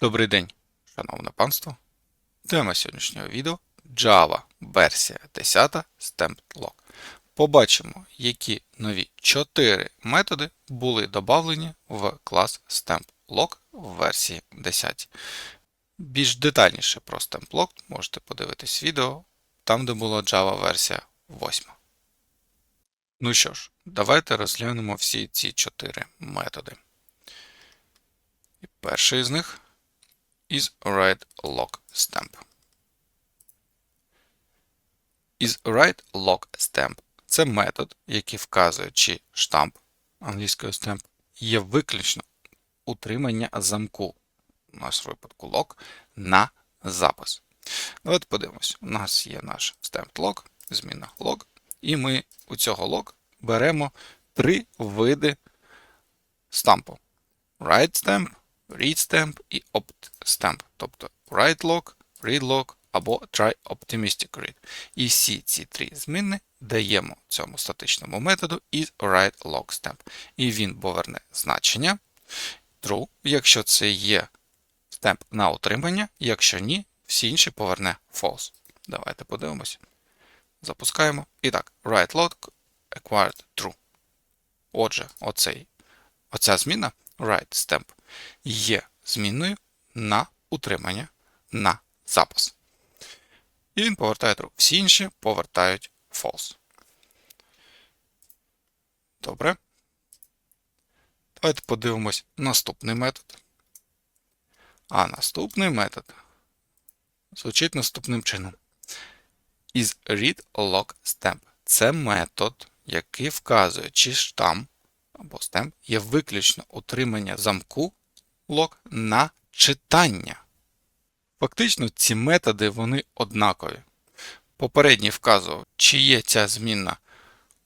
Добрий день, шановне панство. Тема сьогоднішнього відео Java версія 10 Stamped Lock. Побачимо, які нові 4 методи були додавлені в клас Stamped Lock в версії 10. Більш детальніше про Stamped Lock можете подивитись відео там, де була Java версія 8. Ну що ж, давайте розглянемо всі ці 4 методи. І перший з них is write lock stamp. Is write lock stamp це метод, який вказує, чи штамп англійською stamp є виключно утримання замку, у нас випадку lock, на запис. Давайте подивимось. У нас є наш stamped lock, зміна log, і ми у цього log беремо три види стампу. Write stamp, read stamp і opt stamp, тобто write lock, read lock або try optimistic read. І всі ці три зміни даємо цьому статичному методу is write lock stamp. І він поверне значення true, якщо це є stamp на утримання, якщо ні, всі інші поверне false. Давайте подивимося. Запускаємо. І так, write lock acquired true. Отже, оцей, оця зміна write stamp є змінною на утримання на запис. І він повертає true. Всі інші повертають false. Добре. Давайте подивимось наступний метод. А наступний метод звучить наступним чином. Is read lock stamp. Це метод, який вказує, чи штамп або stamp є виключно утримання замку лок на читання. Фактично, ці методи вони однакові. Попередній вказував, чи є ця змінна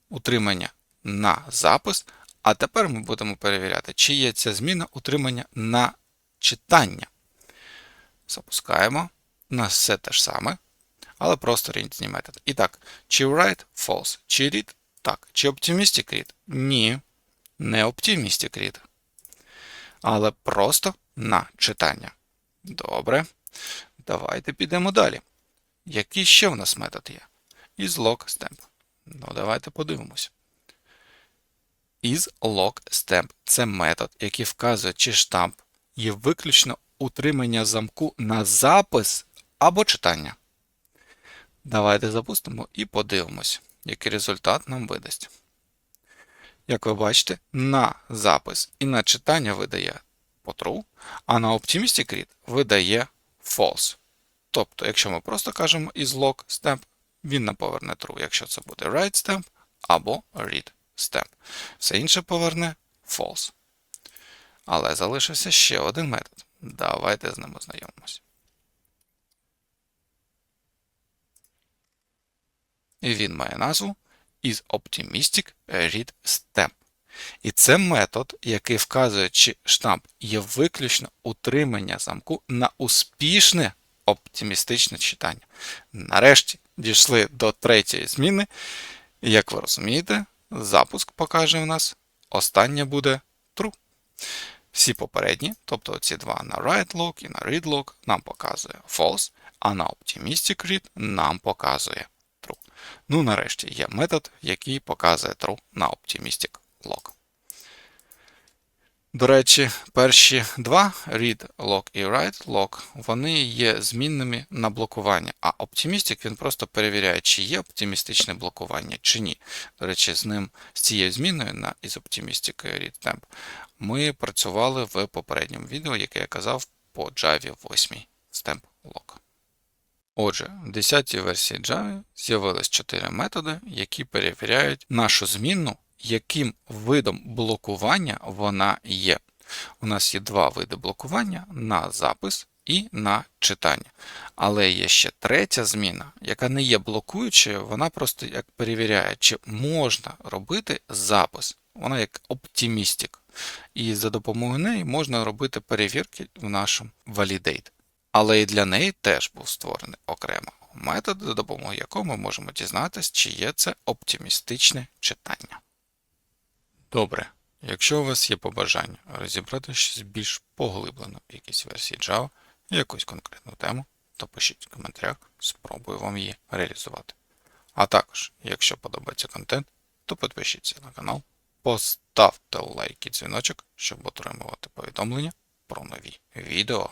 утримання на запис, а тепер ми будемо перевіряти, чи є ця зміна утримання на читання. Запускаємо. У нас все те ж саме, але просто різні методи. І так, чи write false, чи read так. Чи optimistic read? Ні, не optimistic read. Але просто на читання. Добре. Давайте підемо далі. Який ще в нас метод є? Lock stamp. Ну, давайте подивимося. Is lock stamp це метод, який вказує, чи штамп є виключно утримання замку на запис або читання. Давайте запустимо і подивимось, який результат нам видасть. Як ви бачите, на запис і на читання видає по true, а на Optimistic Read видає false. Тобто, якщо ми просто кажемо is log stamp, він нам поверне true, якщо це буде write stamp або read stamp. Все інше поверне false. Але залишився ще один метод. Давайте з ним ознайомимося. І він має назву is Optimistic Read Stamp. І це метод, який вказує, чи штамп є виключно утримання замку на успішне оптимістичне читання. Нарешті дійшли до третьої зміни. Як ви розумієте, запуск покаже у нас останнє буде true. Всі попередні, тобто ці два на write log і на read log, нам показує false, а на optimistic read нам показує. Ну, нарешті є метод, який показує true на optimistic log. До речі, перші два read log і write log, вони є змінними на блокування, а Optimistic він просто перевіряє, чи є оптимістичне блокування, чи ні. До речі, з ним, з цією зміною на із Optimistic Read Temp, ми працювали в попередньому відео, яке я казав по Java 8 Stamp Lock. Отже, в 10 версії Java з'явились 4 методи, які перевіряють нашу змінну яким видом блокування вона є. У нас є два види блокування на запис і на читання. Але є ще третя зміна, яка не є блокуючою, вона просто як перевіряє, чи можна робити запис. Вона як оптимістик. І за допомогою неї можна робити перевірки в нашому Validate. Але і для неї теж був створений окремо метод, за допомогою якого ми можемо дізнатися, чи є це оптимістичне читання. Добре. Якщо у вас є побажання розібрати щось більш поглиблено в якійсь версії Java, якусь конкретну тему, то пишіть в коментарях, спробую вам її реалізувати. А також, якщо подобається контент, то підпишіться на канал, поставте лайк і дзвіночок, щоб отримувати повідомлення про нові відео.